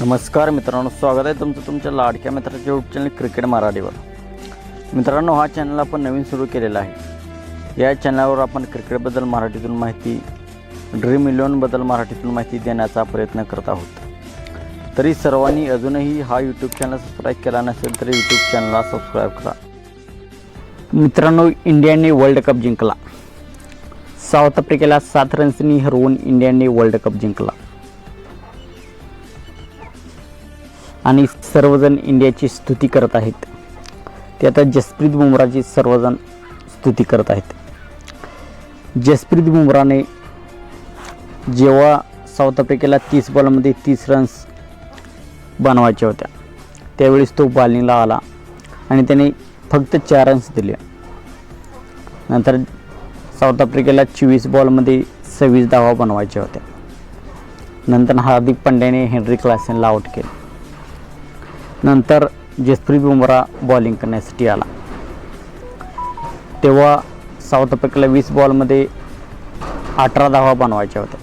नमस्कार मित्रांनो स्वागत आहे तुमचं तुमच्या लाडक्या मित्राच्या यूट्यूब चॅनल क्रिकेट मराठीवर. मित्रांनो हा चॅनल आपण नवीन सुरू केलेला आहे. या चॅनलवर आपण क्रिकेटबद्दल मराठीतून माहिती ड्रीम इलेवनबद्दल मराठीतून माहिती देण्याचा प्रयत्न करत आहोत. तरी सर्वांनी अजूनही हा यूट्यूब चॅनल सबस्क्राईब केला नसेल तरी यूट्यूब चॅनलला सबस्क्राईब करा. मित्रांनो इंडियाने वर्ल्ड कप जिंकला. साऊथ आफ्रिकेला सात रन्सनी हरवून इंडियाने वर्ल्ड कप जिंकला. आणि सर्वजण इंडियाची स्तुती करत आहेत. ते आता जसप्रीत बुमराची सर्वजण स्तुती करत आहेत. जसप्रीत बुमराने जेव्हा साऊथ आफ्रिकेला तीस बॉलमध्ये तीस रन्स बनवायच्या होत्या त्यावेळेस तो बॉलिंगला आला आणि त्याने फक्त चार रन्स दिले. नंतर साऊथ आफ्रिकेला चोवीस बॉलमध्ये सव्वीस धावा बनवायच्या होत्या. नंतर हार्दिक पांड्याने हेनरी क्लासेनला आउट केले. नंतर जसप्रीत बुमरा बॉलिंग करण्यासाठी आला. तेव्हा साऊथ आफ्रिकेला वीस बॉलमध्ये अठरा धावा बनवायच्या होत्या.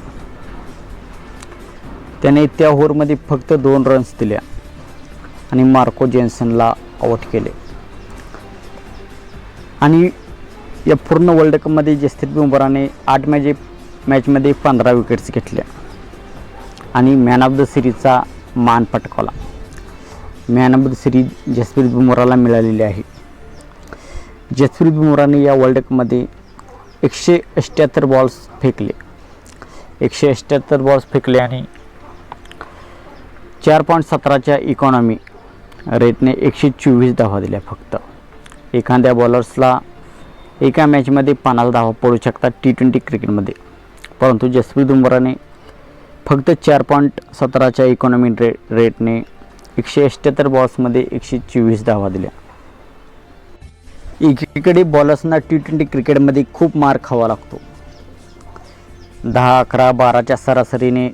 त्याने त्या ओव्हरमध्ये फक्त दोन रन्स दिल्या आणि मार्को जेन्सनला आउट केले. आणि या पूर्ण वर्ल्ड कपमध्ये जसप्रीत बुमराने आठ मॅचे मॅचमध्ये पंधरा विकेट्स घेतल्या. आणि मॅन ऑफ द सिरीजचा मान पटकावला. Man of the series Jasprit बुमराला मिळालेली आहे. जसप्रीत बुमराने या वर्ल्ड कपमध्ये एकशे अष्ट्याहत्तर बॉल्स फेकले. एकशे अष्ट्याहत्तर बॉल्स फेकले आणि चार पॉईंट सतराच्या इकॉनॉमी रेटने एकशे चोवीस धावा दिल्या फक्त. एखाद्या बॉलर्सला एका मॅचमध्ये पन्नास धावा पडू शकतात टी ट्वेंटी क्रिकेटमध्ये परंतु जसप्रीत बुमराने फक्त चार पॉईंट सतराच्या इकॉनॉमी रे रेटने एकशे अठ्ठ्याहत्तर बॉल्समध्ये एकशे चोवीस धावा दिल्या. एकीकडे बॉलर्सना टी ट्वेंटी क्रिकेटमध्ये खूप मार खावा लागतो. दहा अकरा बाराच्या सरासरीने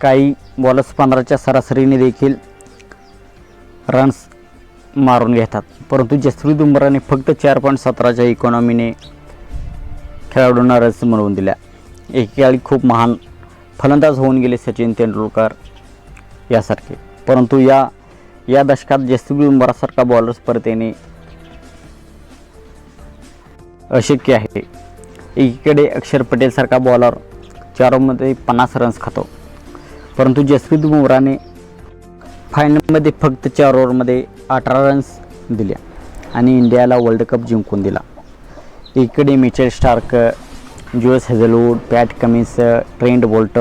काही बॉलर्स पंधराच्या सरासरीने देखील रन्स मारून घेतात. परंतु जसप्रीत बुमराने फक्त चार पॉईंट सतराच्या इकॉनॉमीने खेळाडूंना रन्स मिळवून दिल्या. एकेकाळी खूप महान फलंदाज होऊन गेले सचिन तेंडुलकर यासारखे. परंतु या या दशकात जसप्रीत उमरासारखा बॉलर्स परत येणे अशक्य आहे. एकीकडे अक्षर पटेलसारखा बॉलर चार ओव्हरमध्ये पन्नास रन्स खातो. परंतु जसप्रीत बुमराने फायनलमध्ये फक्त चार ओव्हरमध्ये अठरा रन्स दिल्या आणि इंडियाला वर्ल्ड कप जिंकून दिला. एकीकडे Mitchell Starc Josh Hazlewood Pat Cummins Trent Boult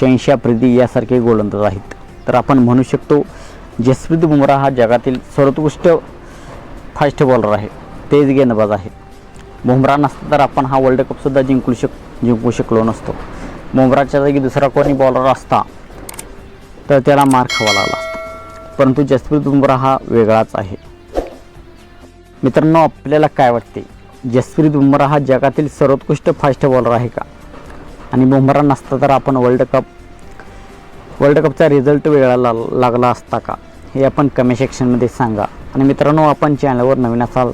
Shaheen Shah Afridi यासारखे गोलंदाज आहेत. तर आपण म्हणू शकतो जसप्रीत बुमरा हा जगातील सर्वोत्कृष्ट फास्ट बॉलर आहे. तेज गेंदबाज आहे. बुमरा नसता तर आपण हा वर्ल्ड कपसुद्धा जिंकू शक जिंकू शकलो नसतो. बुमराच्या जागी दुसरा कोणी बॉलर असता तर त्याला मार खावा लागला परंतु जसप्रीत बुमरा हा वेगळाच आहे. मित्रांनो आपल्याला काय वाटते? जसप्रीत बुमरा हा जगातील सर्वोत्कृष्ट फास्ट बॉलर आहे का? आणि बुमरा नसता तर आपण वर्ल्ड कप वर्ल्ड कपचा रिझल्ट वेगळा ला लागला असता का? हे आपण कमेंट सेक्शनमध्ये सांगा. आणि मित्रांनो आपण चॅनलवर नवीन असाल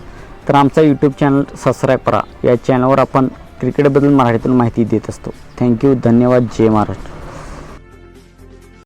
तर आमचा यूट्यूब चॅनल सबस्क्राईब करा. या चॅनलवर आपण क्रिकेटबद्दल मराठीतून माहिती देत असतो. थँक्यू धन्यवाद. जय महाराष्ट्र.